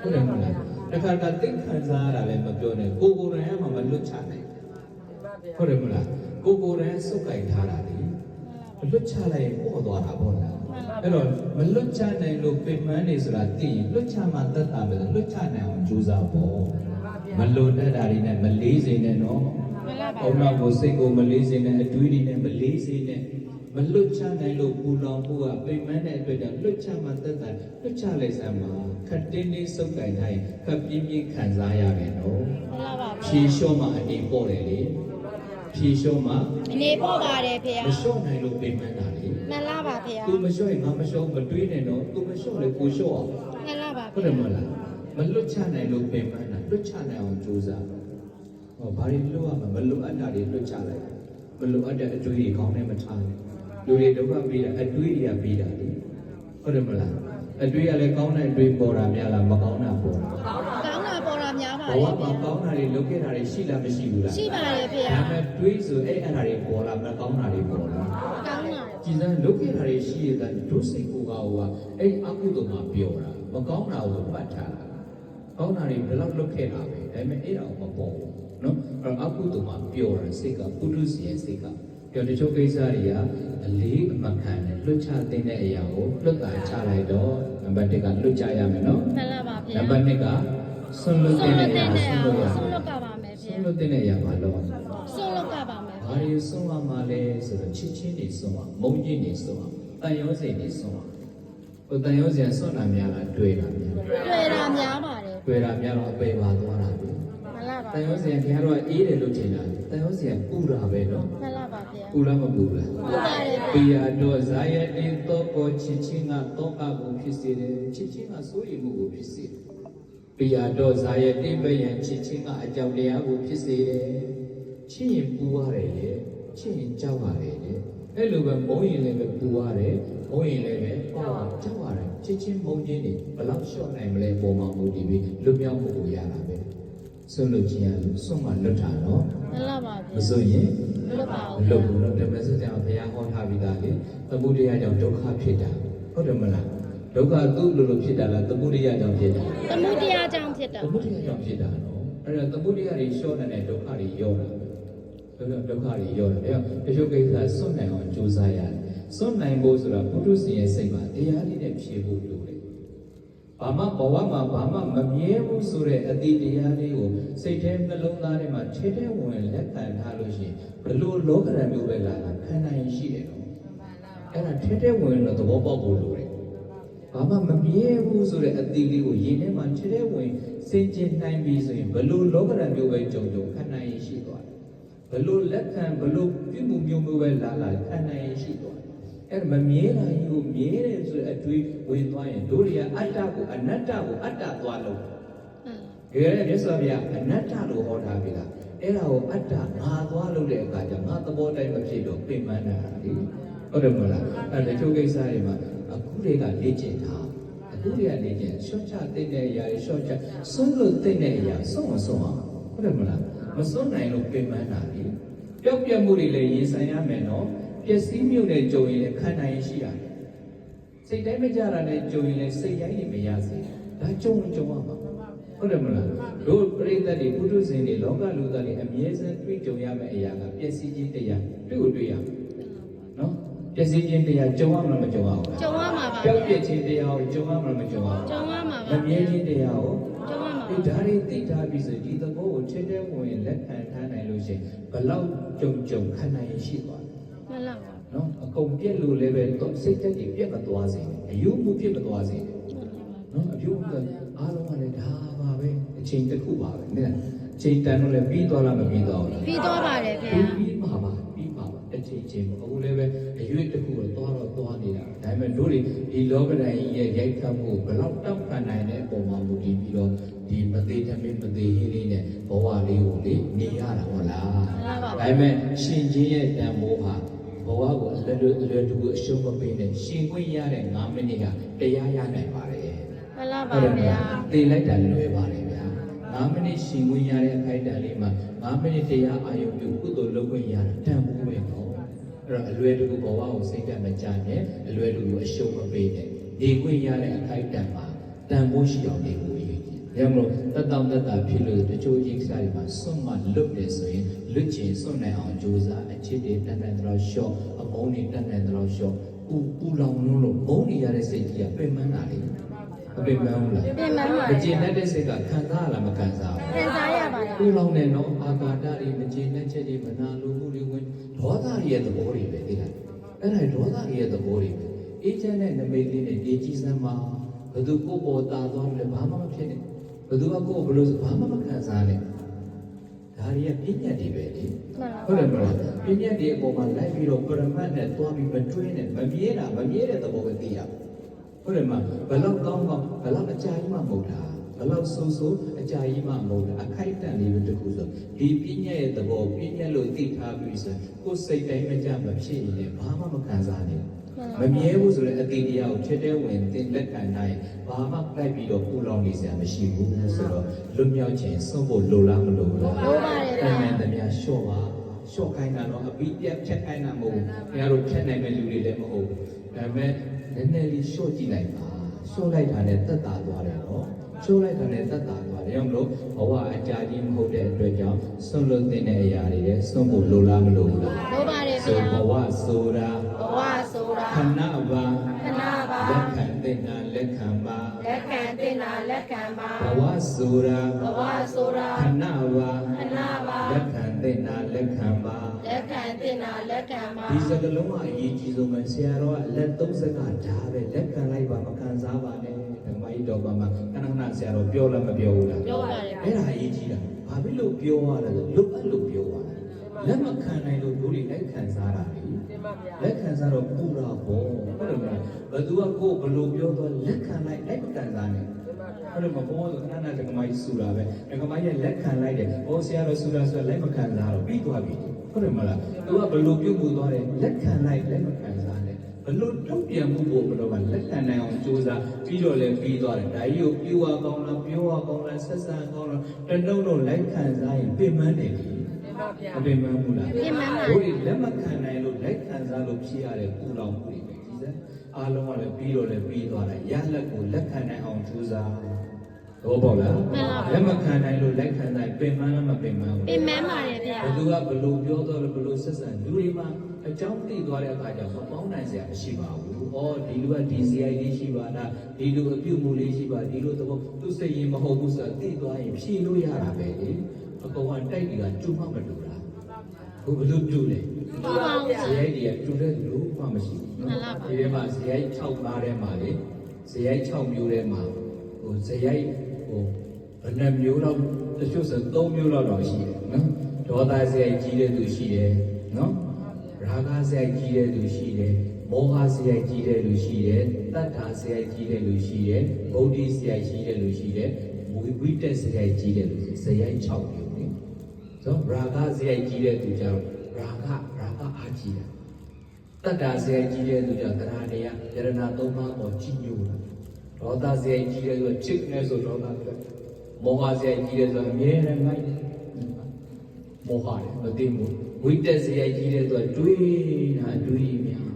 ဟုတ်တယ်မဟုတ်လားတခါတခါသိခံစားရတာလည်းမပြောနဲ့ကိုကိုယ်တိုင်ကမှမလွတ်ချနိုင်ဟုတ်တယ်မဟုတ်လားကိုကိုယ်တိုင်စုပ်ကင်ထားတာလေလွတ်ချလိုက်ရင်ပေါ်သွားတာပေါ့လားအဲ့တော့မလွတ်ချနိုင်လို့ပင်ပန်းနေဆိုတာသိရင်လွတ်ချမှသက်သာပဲလွတ်ချနိုင်အောင်ကြိုးစားပေါ့မလွတ်တတ်တာတွေနဲ့မလေးစိမ်နဲ့နော်မှန်လားပါအုံနောက်ကိုစိတ်ကိုမလေးစိမ်နဲ့အတွေးတွေနဲ့မလေးစိမ်နဲ့ မလွတ်ချနိုင်လို့ပူလောင်ဖို့ကပင်ပန်းတဲ့အတွက်ကြောင့်လွတ်ချမှသက်သာလွတ်ချလိုက်စမ်းပါခက်တင်းလေးစုပ်ကင်တိုင်းခက်ပြင်းပြင်းခံစားရမယ်နော်မှန်လားပါဖြေလျှော့မှအနေပေါ်တယ်လေဖြေလျှော့မှအနေပေါ်ပါတယ်ဖေမလျှော့နိုင်လို့ပင်ပန်းတာလေမှန်လားပါဖေသူမလျှော့ရင်ငါမလျှော့မတွေးနဲ့တော့သူမလျှော့လေကိုလျှော့အောင်မှန်လားပါဟုတ်တယ်မဟုတ်လားမလွတ်ချနိုင်လို့ပင်ပန်းတာလွတ်ချနိုင်အောင်ကြိုးစားဟောဘာတွေလွတ်ရမှာမလွတ်အပ်တာတွေလွတ်ချလိုက်မလွတ်အပ်တဲ့အတွေးတွေကောင်းနေမထားနဲ့ လူတွေဒုက္ခပေးတာအတွေးတွေကပေးတာလေဟုတ်တယ်မလားအတွေးကလည်းကောင်းတဲ့အတွေးပေါ်တာများလားမကောင်းတာပေါ်တာကောင်းတာပေါ်တာများပါဘလေဝဖေမှာကောင်းတာတွေလုပ်ခဲ့တာတွေရှိလားမရှိဘူးလားရှိပါတယ်ဖေဒါပေမဲ့တွေးဆိုအဲ့အဲ့ဒါတွေပေါ်လာမကောင်းတာတွေပေါ်လာကောင်းတာကြည်စမ်းလုပ်ခဲ့တာတွေရှိရတဲ့ဒုစိတ်ကိုကဟိုကအဲ့အကုသိုလ်မှာပြောတာမကောင်းတာကိုပတ်ထားတာကောင်းတာတွေဘယ်လောက်လုပ်ခဲ့တာပဲဒါပေမဲ့အဲ့ဒါကိုမပေါ်ဘူးနော်အဲ့အကုသိုလ်မှာပြောတာစိတ်ကပုထုဇဉ်ရဲ့စိတ်ကပြောတချို့ကိစ္စတွေက အလေးအမခံနဲ့လွတ်ချတဲ့အရာကိုလွတ်တာချလိုက်တော့နံပါတ်1ကလွတ်ချရမယ်နော်မှန်လားပါဖေနံပါတ်2ကဆွလွတ်ဆုံးတဲ့လို့နေတဲ့ရာနေဆွရာလွတ်ရဆုံးလို့ကပါမယ်ဖေဆွလွတ်တဲ့နေရာမှာတော့ဆုံးလို့ကပါမယ်ဘာတွေဆုံးရမှာလဲဆိုတော့ချစ်ချင်းတွေဆုံးရမုန်းချင်းတွေဆုံးရတန်ရောစိတ်တွေဆုံးရဟိုတန်ရောစိတ်ဆွတာများလားတွေ့တာများတွေ့တာများပါတယ်တွေ့တာများတော့အပေပါသွားတာပဲမှန်လားပါ တန်ရောစိတ်ခင်ဗျားတို့အေးတယ်လို့ထင်တာတန်ရောစိတ်ပူတာပဲနော်မှန်လားပါဖေပူလားမပူလားဟုတ်ပါတယ်ဖေပိယာတော့ဇာယတိတော့ပေါ်ချစ်ချင်းကတော့ကကိုဖြစ်စေတယ်ချစ်ချင်းကစိုးရိမ်မှုကိုဖြစ်စေတယ်ပိယာတော့ဇာယတိဘယံချစ်ချင်းကအကြောင်းတရားကိုဖြစ်စေတယ်ချစ်ရင်ပူရတယ်လေချစ်ရင်ကြောက်ရတယ်လေအဲ့လိုပဲမုန်းရင်လည်းပဲပူရတယ်မုန်းရင်လည်းပဲပေါ့ကြောက်ရတယ်ချစ်ချင်းမုန်းချင်းတွေဘယ်လောက်လျှော့နိုင်မလဲပုံမှန်မူတည်ပြီးလွတ်မြောက်မှုကိုရတာပဲ ဆွလို့ချင်းရလို့ဆွမှလွတ်တာနော်မှန်လားပါမဖေဆိုရင်မလို့ပါမဘူးလုပ်ဘူးတော့ဓမ္မစကြာဘုရားဟောထားပြီးသားလေသမုဒိယကြောင့်ဒုက္ခဖြစ်တာဟုတ်တယ်မလားဒုက္ခသူ့လိုလိုဖြစ်တာလားသမုဒိယကြောင့်ဖြစ်တာသမှုတရားကြောင့်ဖြစ်တာသမုဒိယကြောင့်ဖြစ်တာနော်အဲ့ဒါသမုဒိယတွေရှော့နေတဲ့ဒုက္ခတွေရောတာပဲဒါကြောင့်ဒုက္ခတွေရောတာအဲ့တော့တချို့ကိစ္စစွန့်နိုင်အောင်ကြိုးစားရတယ်စွန့်နိုင်ဖို့ဆိုတာဘုထုရှင်ရဲ့စိတ်မှာတရားလေးနဲ့ဖြည့်ဖို့လိုတယ် ဘာမှဘဝမှာဘာမှမမြဲဘူးဆိုတဲ့အတိတရားလေးကိုစိတ်ထဲနှလုံးသားထဲမှာထဲထဲဝင်ဝင်လက်ခံထားလို့ရှိရင်ဘလို့လောကရန်မျိုးပဲလာလာခံနိုင်ရှိတယ်နော်အဲ့ဒါထဲထဲဝင်ဝင်တော့သဘောပေါက်ဖို့လိုတယ်ဘာမှမမြဲဘူးဆိုတဲ့အတိလေးကိုရင်ထဲမှာထဲထဲဝင်စင်ကျင်နိုင်ပြီဆိုရင်ဘလို့လောကရန်မျိုးပဲကြုံကြုံခံနိုင်ရှိသွားတယ်ဘလို့လက်ခံဘလို့ပြုမှုမျိုးမျိုးပဲလာလာခံနိုင်ရှိသွားတယ် အဲ့ဒါမမြဲတာကြီးကိုမြဲတယ်ဆိုတဲ့အတွေးဝင်သွားရင်တို့တွေကအတ္တကိုအနတ္တကိုအတ္တသွားလို့တကယ်လည်းမြတ်စွာဘုရားအနတ္တလို့ဟောထားပြီလားအဲ့ဒါကိုအတ္တငါသွားလို့တဲ့အခါကျငါသဘောတိုင်းမဖြစ်တော့ပြင်ပန်းတာလေဟုတ်တယ်မဟုတ်လားအဲ့ဒါတချို့ကိစ္စတွေမှာအခုတွေကလေ့ကျင့်ထားအခုတွေကလေ့ကျင့်ရှော့ချသိတဲ့အရာတွေရှော့ချစွန့်လို့သိတဲ့အရာစွန့်မစွန့်အောင်ဟုတ်တယ်မလားမစွန့်နိုင်လို့ပြင်ပန်းတာလေပျောက်ပြတ်မှုတွေလည်းရင်ဆိုင်ရမယ်နော် ပျက်စီးမှုနဲ့ကြုံရင်လည်းခံနိုင်ရရှိရတယ်စိတ်တိုင်းမကြတာနဲ့ကြုံရင်လည်းစိတ်ရိုင်းနေမရစေဒါကြုံရင်ကြုံရမှာဟုတ်တယ်မလားတို့ပရိသတ်တွေပုထုဇဉ်တွေလောကလူသားတွေအမြဲတမ်းတွေ့ကြုံရမယ့်အရာကပျက်စီးခြင်းတရားတွေ့ကိုတွေ့ရမယ်နော်ပျက်စီးခြင်းတရားကြုံရမှာမကြုံရဘူးကြုံရမှာပါပျောက်ပြက်ခြင်းတရားကိုကြုံရမှာမကြုံရဘူးကြုံရမှာမပါမြဲခြင်းတရားကိုကြုံရမှာဒီဓာတ်တွေသိထားပြီးဆိုဒီသဘောကိုချက်တဲ့ဝင်လက်ခံထားနိုင်လို့ရှိရင်ဘလောက်ကြုံကြုံခံနိုင်ရရှိသွားတယ်မှ န်လားပါနော်အကုန်ပြက်လို့လည်းပဲတော့စိတ်တက်တွေပြက်မသွားစေနဲ့အယုမှုပြက်မသွားစေနဲ့နော်အပြုံးကအားလုံးကလည်းဒါပါပဲအချိန်တစ်ခုပါပဲနင်အချိန်တန်တော့လည်းပြီးသွားလားမပြီးသွားဘူးလားပြီးသွားပါတယ်ဖေပြီးပြီးပါပါပြီးပါပါတစ်ချိန်ချင်းပေါ့အခုလည်းပဲအရွေ့တစ်ခုတော့သွားတော့သွားနေတာဒါပေမဲ့တို့တွေဒီလောကဓာတ်ကြီးရဲ့ရိုက်ခတ်မှုဘယ်တော့တောက်ခံနိုင်တဲ့အပေါ်မှာမူတည်ပြီးတော့ဒီမသေးသမင်းမသေးဟင်းလေးနဲ့ဘဝလေးကိုလေနေရတာဟုတ်လားမှန်လားပါဒါပေမဲ့ရှင်ချင်းရဲ့တန်ဖိုးဟာ ဘဝကိုအလွယ်လွယ်အလွယ်တကူအရှုံးမပေးနဲ့ရှင်ခွင့်ရတဲ့9မိနစ်ကတရားရနိုင်ပါတယ်မှန်လားပါဟုတ်တယ်ဗျာဗျာသိလိုက်တာလွယ်ပါတယ်ဗျာ9မိနစ်ရှင်ခွင့်ရတဲ့အခိုက်အတန့်လေးမှာ9မိနစ်တရားအာရုံပြုကုသိုလ်လုပ်ခွင့်ရတာတန်ဖိုးပဲပေါ့အဲ့တော့အလွယ်တကူဘဝကိုစိတ်ကမကြနဲ့အလွယ်တကူအရှုံးမပေးနဲ့နေခွင့်ရတဲ့အခိုက်အတန့်မှာတန်ဖိုးရှိအောင်နေဖို့ ရည်ကြည်ရမလို့တတ်တောင့်တတ်တာဖြစ်လို့တချို့ကြီးစားတွေမှာစွန့်မလွတ်တယ်ဆိုရင်လွတ်ချင်စွန့်နိုင်အောင်ကြိုးစားအချစ်တွေတတ်နိုင်တော့ရှော့အမုန်းတွေတတ်နိုင်တော့ရှော့ပူပူလောင်လုံးလို့မုန်းနေရတဲ့စိတ်ကြီးကပြင်ပန်းတာလေမပြင်ပန်းဘူးလားပြင်မှန်းပါမကျေနပ်တဲ့စိတ်ကခံစားရလားမခံစားဘူးခံစားရပါတယ်ပူလောင်တဲ့နော်အာကာဒတွေမကျေနပ်ချက်တွေမနာလိုမှုတွေဝင်ဒေါသတွေရဲ့သဘောတွေပဲသိလားအဲ့ဒါဒေါသတွေရဲ့သဘောတွေပဲအေးချမ်းတဲ့နမိတ်လေးနဲ့ဒီကြီးစမ်းမှာဘယ်သူကိုယ်ပေါ်တာသွားလဲဘာမှမဖြစ်နဲ့ ဘယ်သူကကိုယ်ဘယ်လိုဘာမှမခံစားနဲ့ဒါတွေကပြည့်ညတ်တွေပဲလေမှန်ပါဟုတ်တယ်မလားပြည့်ညတ်တွေအပေါ်မှာလိုက်ပြီးတော့ပရမတ်နဲ့တွားပြီးမတွင်းနဲ့မမြဲတာမမြဲတဲ့သဘောပဲသိရဟုတ်တယ်မဘယ်လောက်ကောင်းကောင်းဘယ်လောက်အကြာကြီးမှမဟုတ်တာဘယ်လောက်ဆိုးဆိုးအကြာကြီးမှမဟုတ်တာအခိုက်အတန့်လေးပဲတစ်ခုဆိုဒီပြည့်ညတ်ရဲ့သဘောပြည့်ညတ်လို့သိထားပြီးဆိုကိုယ်စိတ်တိုင်းမကြမဖြစ်ရင်လည်းဘာမှမခံစားနဲ့ မမြဲဘူးဆိုရင်အတိတရားကိုချက်တဲဝင်သင်လက်ခံနိုင်ဘာမှလိုက်ပြီးတော့ပူလောင်နေစရာမရှိဘူးဆိုတော့လွတ်မြောက်ခြင်းဆုံးဖို့လိုလားမလိုဘူးလားလိုပါတယ်တဗျာမန်တမန်လျှော့ပါလျှော့ခိုင်းတာတော့အပိပြတ်ဖြတ်ခိုင်းတာမဟုတ်ဘူးခင်ဗျားတို့ဖြတ်နိုင်မဲ့လူတွေလည်းမဟုတ်ဘူးဒါပေမဲ့နည်းနည်းလေးလျှော့ကြည့်လိုက်ပါလျှော့လိုက်တာနဲ့တက်တာသွားတယ်နော်လျှော့လိုက်တာနဲ့တက်တာသွားတယ်ရောမလို့ဘဝအကြာကြီးမဟုတ်တဲ့အတွက်ကြောင့်ဆွန့်လွတ်တဲ့အရာတွေလည်းဆွန့်ဖို့လိုလားမလိုဘူးလားလိုပါတယ်ဆိုဗျာဘဝဆိုတာဘဝဆိုတာ ခဏပါခဏပါလက်ခံတဲ့နာလက်ခံပါလက်ခံတင်တာလက်ခံပါဘဝဆိုတာဘဝဆိုတာခဏပါခဏပါလက်ခံတဲ့နာလက်ခံပါလက်ခံတင်တာလက်ခံပါဒီစကလုံးကအရေးကြီးဆုံးပဲဆရာတော်ကလက်သုံးစကဒါပဲလက်ခံလိုက်ပါမခံစားပါနဲ့ဓမ္မကြီးတော်ဘာမှာခဏခဏဆရာတော်ပြောလားမပြောဘူးလားပြောပါတယ်ဗျာအဲ့ဒါအရေးကြီးတာဘာဖြစ်လို့ပြောရလဲဆိုလွတ်အပ်လို့ပြောရတာလက်မခံနိုင်လို့တို့တွေလက်ခံစားတာ လေလက်ခံစားတော့ပူတာပေါ့ဟုတ်တယ်မလားဘသူကကိုယ်ဘလို့ပြောတော့လက်ခံလိုက်လက်မခံစားနဲ့ဟုတ်တယ်မဘောဆိုခဏခဏဓမ္မကြီးဆူတာပဲဓမ္မကြီးလက်ခံလိုက်တယ်ဟောဆရာတော်ဆူတာဆိုလက်မခံစားတော့ပြီးသွားပြီဟုတ်တယ်မလားသူကဘလို့ပြုတ်မှုသွားတယ်လက်ခံလိုက်လက်မခံစားနဲ့ဘလို့တုံ့ပြန်မှုကိုဘလို့ကလက်ခံနိုင်အောင်ကြိုးစားပြီးတော့လည်းပြီးသွားတယ်ဒါကြီးကိုပြူဝကောင်းလားပြောဝကောင်းလားဆက်ဆံကောင်းလားတနှုံတော့လက်ခံစားရင်ပြင်ပန်းတယ်ကြီး အပင်မမှုလားပြင်မှန်းပါတို့တွေလက်မခံနိုင်လို့လက်ခံစားလို့ဖြစ်ရတဲ့ပူလောင်မှုတွေပဲကြီးစမ်းအားလုံးကလည်းပြီးတော့လည်းပြီးသွားတာရလက်ကိုလက်ခံနိုင်အောင်ကြိုးစားတော့ပေါ့လားလက်မခံနိုင်လို့လက်ခံနိုင်ပင်မလားမပင်မဘူးပြင်မှန်းပါတယ်ဗျာဘယ်သူကဘလို့ပြောတော့ဘလို့ဆက်ဆံလူတွေမှာအကြောင်းသိသွားတဲ့အခါကျမပေါင်းနိုင်စရာမရှိပါဘူး။အော်ဒီလူကဒီ CI လေးရှိပါလားဒီလူအပြုတ်မှုလေးရှိပါဒီလိုသဘောသူစိတ်ရင်မဟုတ်ဘူးဆိုတာသိသွားရင်ဖြေလို့ရတာပဲလေ။ အကောင်ကတိုက်တွေကကျုံမှမတူတာ။ဘုဘလို့တူလဲတူပါဦးဗျာဇယိုက်တွေကတူတဲ့လူမှမရှိဘူးမှန်လားပါဒီထဲမှာဇယိုက်6ပါးထဲမှာလေဇယိုက်6မျိုးထဲမှာဟိုဇယိုက်ဟိုဘယ်နှမျိုးတော့တချို့ဆို3မျိုးတော့တော့ရှိတယ်နော်ဒေါသဇယိုက်ကြီးတဲ့သူရှိတယ်နော်ရာဂဇယိုက်ကြီးတဲ့သူရှိတယ်မောဟဇယိုက်ကြီးတဲ့လူရှိတယ်တတ္ထာဇယိုက်ကြီးတဲ့လူရှိတယ်ဗုဒ္ဓဇယိုက်ကြီးတဲ့လူရှိတယ်ဝိဝိတက်ဇယိုက်ကြီးတဲ့လူဇယိုက်6မျိုး လေဆိုတော့ရာဂဇယိုက်ကြီးတဲ့သူကြောင့်ရာဂရာဂအားကြီးတယ်တတ္တာဇယိုက်ကြီးတဲ့သူကြောင့်တရားတရားယရဏသုံးပါးပေါ်ကြီးညိုတာဒေါသဇယိုက်ကြီးတဲ့သူကချစ်နေဆိုဒေါသပဲမောဟဇယိုက်ကြီးတဲ့သူကအမြဲတမ်းငိုက်တယ်မောဟတယ်မသိဘူးဝိတက်ဇယိုက်ကြီးတဲ့သူကတွေးတာတွေးများ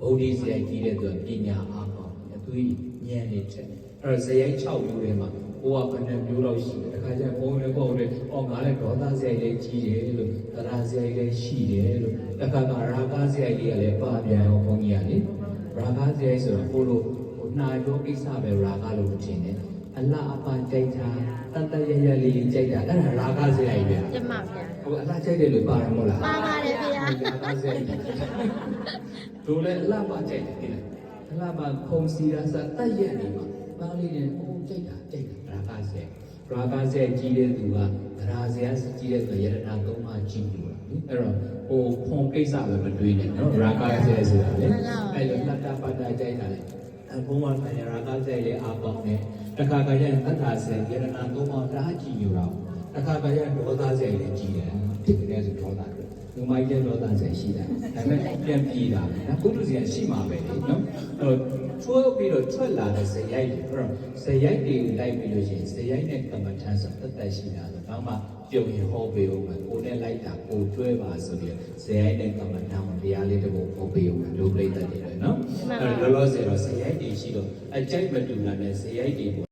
ဗုဒ္ဓဇယိုက်ကြီးတဲ့သူကပညာအားကောင်းတယ်တွေးဉာဏ်နဲ့ချက်အဲ့တော့ဇယိုက်6မျိုးထဲမှာ ကိုကဘယ်နှမျိုးလောက်ရှိတယ်တခါကျရင်ပုံလည်းပေါ့လေအော်ငါလည်းဒေါသဇယိုက်လည်းကြီးတယ်လို့တရားဇယိုက်လည်းရှိတယ်လို့တခါကရာဂဇယိုက်လေးကလည်းပါပြန်အောင်ဘုန်းကြီးကလေရာဂဇယိုက်ဆိုတော့ကိုလိုဟိုနာရောကိစ္စပဲရာဂလို့မထင်နဲ့အလားအပါကြိုက်တာတတ်တရရလေးကြိုက်တာအဲ့ဒါရာဂဇယိုက်ပဲကျမဗျာဟိုအလားကြိုက်တယ်လို့ပါတယ်မဟုတ်လားပါပါတယ်ဗျာရာဂဇယိုက်တို့လည်းအလားပါကြိုက်တယ်အလားပါခုံစီရာစတတ်ရက်နေမှာပါလေးနဲ့ဟိုကြိုက်တာကြိုက်တာရာဂဇယိုက် ရာဂဇယိုက်ကြီးတဲ့သူကသရာဇယကြီးတဲ့သူယရနာသုံးပါးကြီးလို့အဲ့တော့ဟိုဖုံကိစ္စပဲမတွေးနဲ့နော်ရာဂဇယိုက်ဆိုတာလေအဲ့လိုလတ်တာပတ်တာကြိုက်တာလေအဘုံမှာဆရာရာဂဇယိုက်လေးအားကောင်းတယ်တခါကရင်သတ္တာစေယရနာသုံးပါးတအားကြီးလို့တော့တခါကရင်ဒေါသဇယိုက်လေးကြီးတယ်ဒီကနေ့ဆိုဒေါသတယ်ဒီမိုင်းကျဒေါသဇယိုက်ရှိတာဒါပေမဲ့ပြန်ပြေးတာဒါပုထုဇဉ်ရှိမှာပဲလေနော်အဲ့တော့ ထွေးပြီးတော့ထွက်လာတဲ့ဇယိုက်တွေအဲ့တော့ဇယိုက်တွေကိုလိုက်ပြီးလို့ရှိရင်ဇယိုက်နဲ့ကမ္မထမ်းဆိုတတ်တတ်ရှိတာဆိုတော့မှပြုံရင်ဟောပေးအောင်မယ်ကိုနဲ့လိုက်တာကိုကျွဲပါဆိုပြီးဇယိုက်နဲ့ကမ္မထမ်းကိုတရားလေးတစ်ပုဒ်ဟောပေးအောင်လို့ပြိတ္တတွေနော်အဲ့တော့လောလောဆယ်တော့ဇယိုက်တွေရှိတော့အကြိုက်မတူတာနဲ့ဇယိုက်တွေကို